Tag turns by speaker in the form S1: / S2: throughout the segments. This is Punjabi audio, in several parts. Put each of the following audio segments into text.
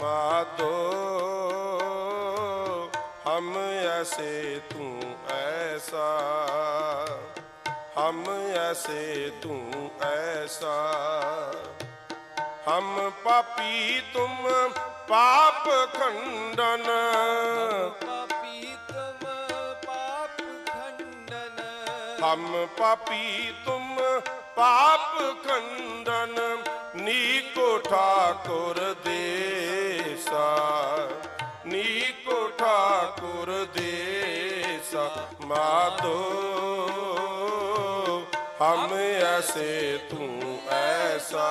S1: माधो हम ऐसे तू ऐसा हम ऐसे तू ऐसा हम पापी तुम पाप खंडन हम पापी तुम पाप खंडन ਨੀਕੋ ਠਾਕੁਰ ਦੇਸਾ, ਨੀਕੋ ਠਾਕੁਰ ਦੇਸਾ ਮਾਧੋ ਹਮ ਐਸੇ ਤੂੰ ਐਸਾ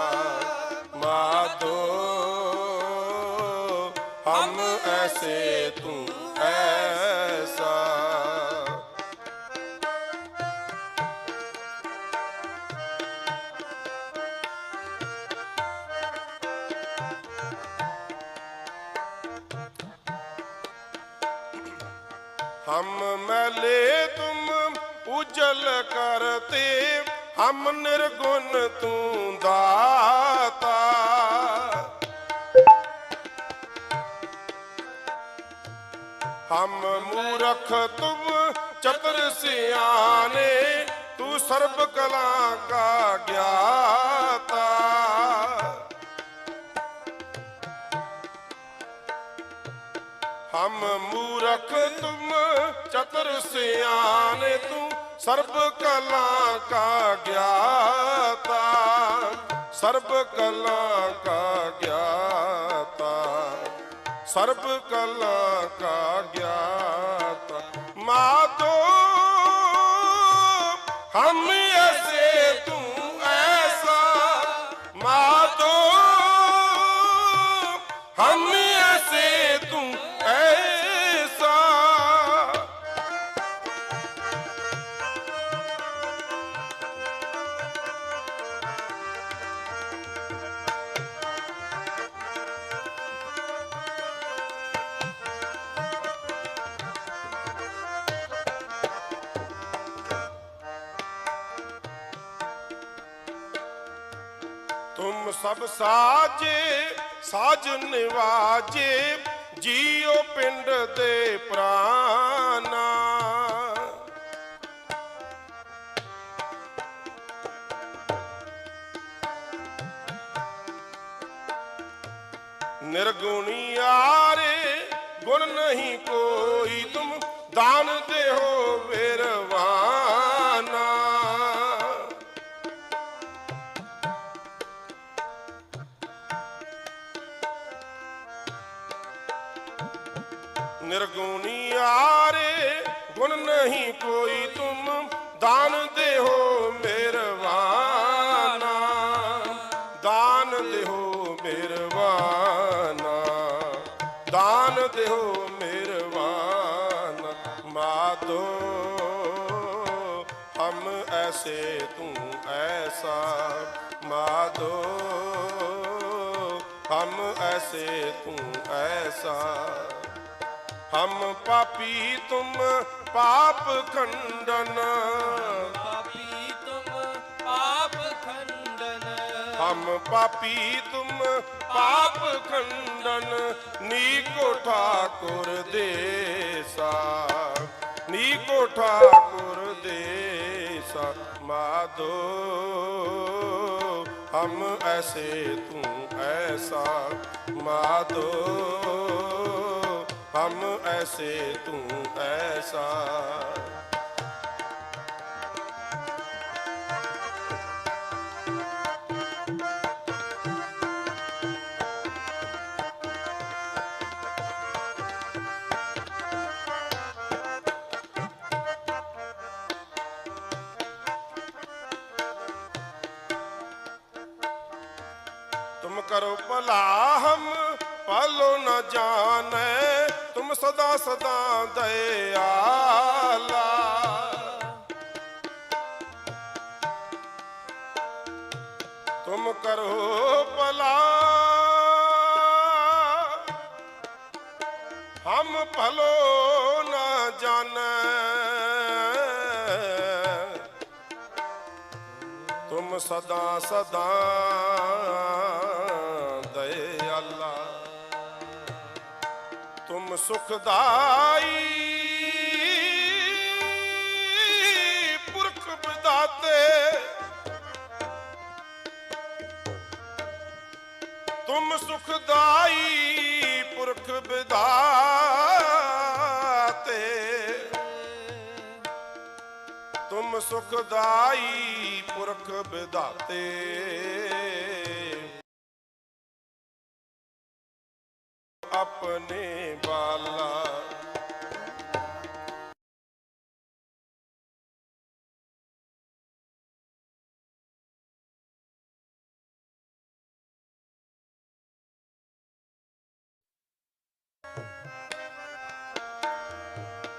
S1: ਮਾਧੋ ਹਮ ਐਸੇ ਤੂੰ हम मैले तुम उजल करते हम निर्गुण तू दाता हम मूरख तुम चतुर सियाने तू सर्व कला का ज्ञाता ਹਮ ਮੂਰਖ ਤੁਮ, ਚਤੁਰ ਸਿਆਨ ਤੂੰ, ਸਰਬ ਕਲਾ ਕਾ ਗਿਆਤਾ। ਸਰਬ ਕਲਾ ਕਾ ਗਿਆਤਾ, ਸਰਬ ਕਲਾ ਕਾ ਗਿਆਤਾ। ਤੁਮ ਸਭ ਸਾਜੇ ਸਾਜ ਨਿਵਾਜੇ ਜੀਉ ਪਿੰਡ ਦੇ ਪ੍ਰਾਨਾ ਨਿਰਗੁਣੀ ਆਰੇ ਗੁਣ ਨਹੀਂ ਕੋਈ ਤੁਮ ਦਾਨ ਦੇਹੋ ਵਿਰਵਾਨਾ ਨਿਰਗੁਣੀ ਗੁਣ ਨਹੀਂ ਕੋਈ ਤੁਮ, ਦਾਨ ਦੇਹੋ ਮਿਹਰਵਾਨਾ ਦਾਨ ਦੇਹੋ ਮਿਹਰਵਾਨਾ ਦਾਨ ਦੇਹੋ ਮਿਹਰਵਾਨਾ ਮਾਧੋ ਹਮ ਐਸੇ ਤੂੰ ਐਸਾ। ਮਾਧੋ ਹਮ ਐਸੇ ਤੂੰ ਐਸਾ। ਹਮ ਪਾਪੀ ਤੁਮ ਪਾਪ ਖੰਡਨ।
S2: ਪਾਪੀ ਤੁਮ ਪਾਪ ਖੰਡਨ
S1: ਹਮ ਪਾਪੀ ਤੁਮ ਪਾਪ ਖੰਡਨ। ਨੀਕੋ ਠਾਕੁਰ ਦੇਸਾ, ਨੀਕੋ ਠਾਕੁਰ ਦੇਸਾ ਮਾਧੋ। ਹਮ ਐਸੇ ਤੂੰ ਐਸਾ ਮਾਧੋ। ਹਮ ਐਸੇ ਤੂੰ ਐਸਾ। ਕਰੋ ਭਲਾ ਹਮ ਪਾਲੋ ਨਾ ਜਾਣੈ ਸਦਾ ਸਦਾ ਦਇਆਲਾ ਤੁਮ ਕਰੋ ਭਲਾ। ਹਮ ਭਲੋ ਨਾ ਜਾਣੈ। ਤੁਮ ਸਦਾ ਸਦਾ ਤੁਮ ਸੁਖਦਾਈ। ਪੁਰਖ ਵਿਦਾਤੇ ਤੁਮ ਸੁਖਦਾਈ ਪੁਰਖ ਵਿਦਾਤੇ। ਤੁਮ ਸੁਖਦਾਈ ਪੁਰਖ ਵਿਦਾਤੇ। ਆਪਣੇ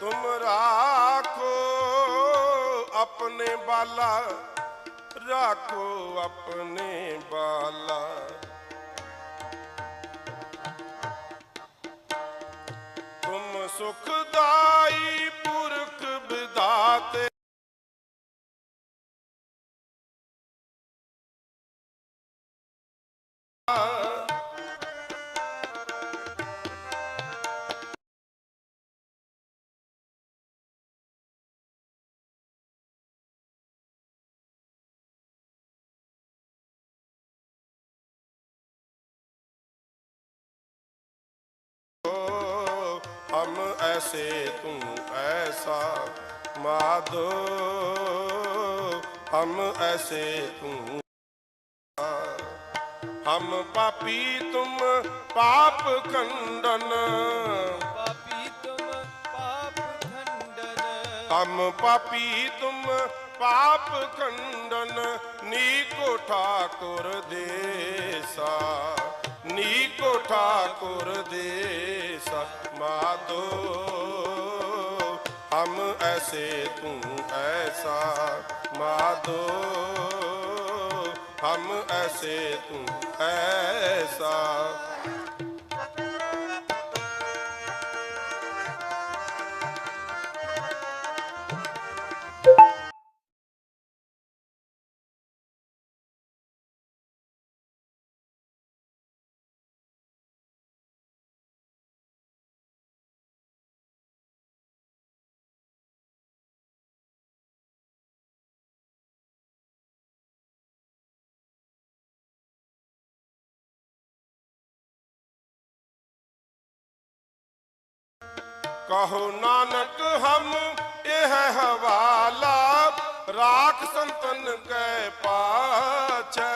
S1: ਤੁਮ ਰਾਖੋ ਆਪਣੇ ਬਾਲਾ। ਰਾਖੋ ਆਪਣੇ ਬਾਲਾ। ਤੁਮ ਸੁਖਦਾਈ ਪੁਰਖ ਵਿਦਾਤੇ हो, ਹਮ ਐਸੇ ਤੂੰ ਐਸਾ ਮਾਧੋ ਹਮ ਐਸੇ ਤੂੰ ਹਮ ਪਾਪੀ ਤੁਮ ਪਾਪ ਖੰਡਨ
S2: ਪਾਪੀ ਤੁਮ ਪਾਪ ਖੰਡਨ
S1: ਹਮ ਪਾਪੀ ਤੁਮ ਪਾਪ ਖੰਡਨ ਨੀਕੋ ਠਾਕੁਰ ਦੇਸਾ ਨੀ ਨੀਕੋ ਠਾਕੁਰ ਦੇ ਮਾਦੋ ਹਮ ਐਸੇ ਤੂੰ ਐਸਾ ਮਾਦੋ ਹਮ ਐਸੇ ਤੂੰ ਐਸਾ ਕਹੋ ਨਾਨਕ, ਹਮ ਇਹ ਹਵਾਲਾ ਰਾਖ ਸੰਤਨ ਕੈ ਪਾਛੈ।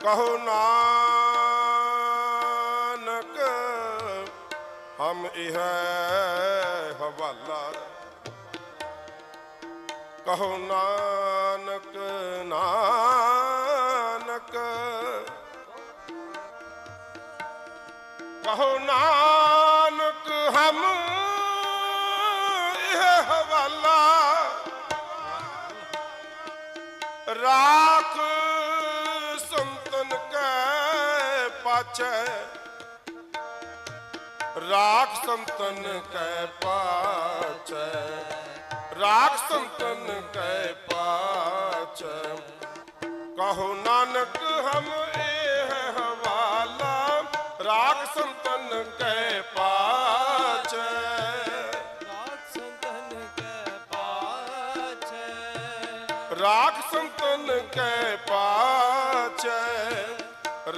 S1: ਕਹੋ ਨਾਨਕ, ਹਮ ਇਹ ਹਵਾਲਾ। ਕਹੋ ਨਾਨਕ ਨਾਨਕ ਕਹੋ ਨਾਨਕ, ਹਮ ਇਹ ਹਵਾਲਾ। ਰਾਖ ਸੰਤਨ ਕੈ ਪਾਛੈ। ਰਾਖ ਸੰਤਨ ਕੈ ਪਾਛੈ। ਰਾਖ ਸੰਤਨ ਕੈ ਪਾਛੈ। ਕਹੋ ਨਾਨਕ, ਹਮ ਸੰਤਨ ਕੈ ਪਾਛੈ।
S2: ਰਾਤ ਸੰਤਨ ਕੈ ਪਾਛੈ।
S1: ਰਾਖ ਸੰਤਨ ਕੈ ਪਾਛੈ।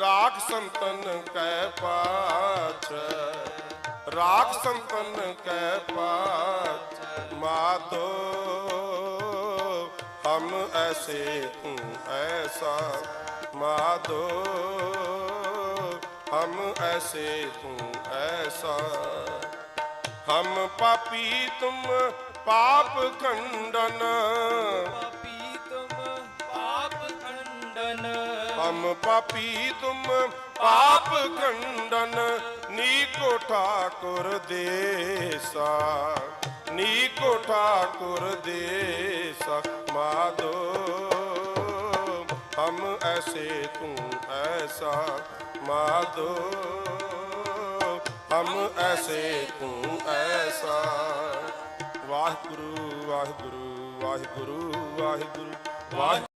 S1: ਰਾਖ ਸੰਤਨ ਕੈ ਪਾਛੈ। ਰਾਖ ਸੰਤਨ ਕੈ ਪਾਛੈ। ਮਾਧੋ ਹਮ ਐਸੇ ਤੂੰ ਐਸਾ। ਮਾਧੋ ਹਮ ਐਸੇ ਤੂੰ ਐਸਾ। ਹਮ ਪਾਪੀ ਤੁਮ ਪਾਪ ਖੰਡਨ।
S2: ਪਾਪੀ ਤੁਮ ਪਾਪ ਖੰਡਨ।
S1: ਹਮ ਪਾਪੀ ਤੁਮ ਪਾਪ ਖੰਡਨ। ਨੀਕੋ ਠਾਕੁਰ ਦੇਸਾ। ਨੀਕੋ ਠਾਕੁਰ ਦੇਸਾ। ਮਾਦੋ। ਹਮ ਐਸੇ ਤੂੰ ਐਸਾ ਮਾਧੋ ਹਮ ਐਸੇ ਤੂੰ ਐਸਾ। ਵਾਹਿਗੁਰੂ ਵਾਹਿਗੁਰੂ ਵਾਹਿਗੁਰੂ ਵਾਹਿਗੁਰੂ ਵਾਹਿ